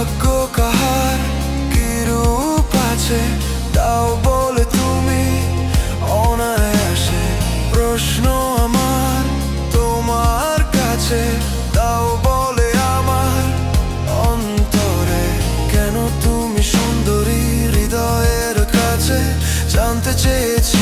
ভাগ্য কাহার কিরূপ আছে, তাও বলে তুমি অনায়াসে। প্রশ্ন আমার তোমার কাছে, তাও বলে আমার অন্তরে। কেন তুমি সুন্দরী হৃদয়ের কাছে জানতে চেয়েছি?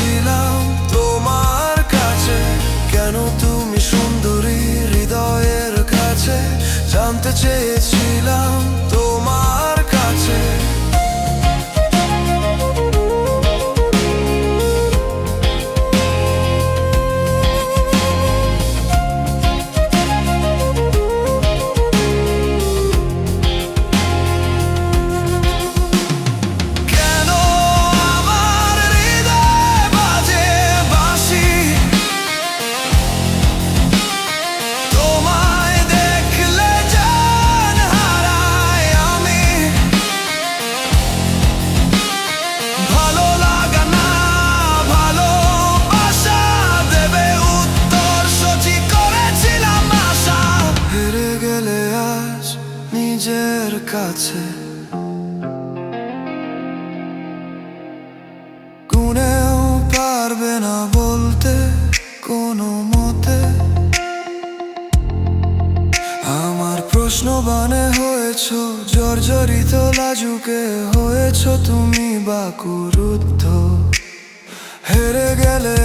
নিজের কাছে। গুনেও পারবে না বলতে কোনো মতে। আমার প্রশ্ন বানে হয়েছ, জর্জরিত লাজুকে হয়েছ তুমি বাকুরুদ্ধ। হেরে গেলে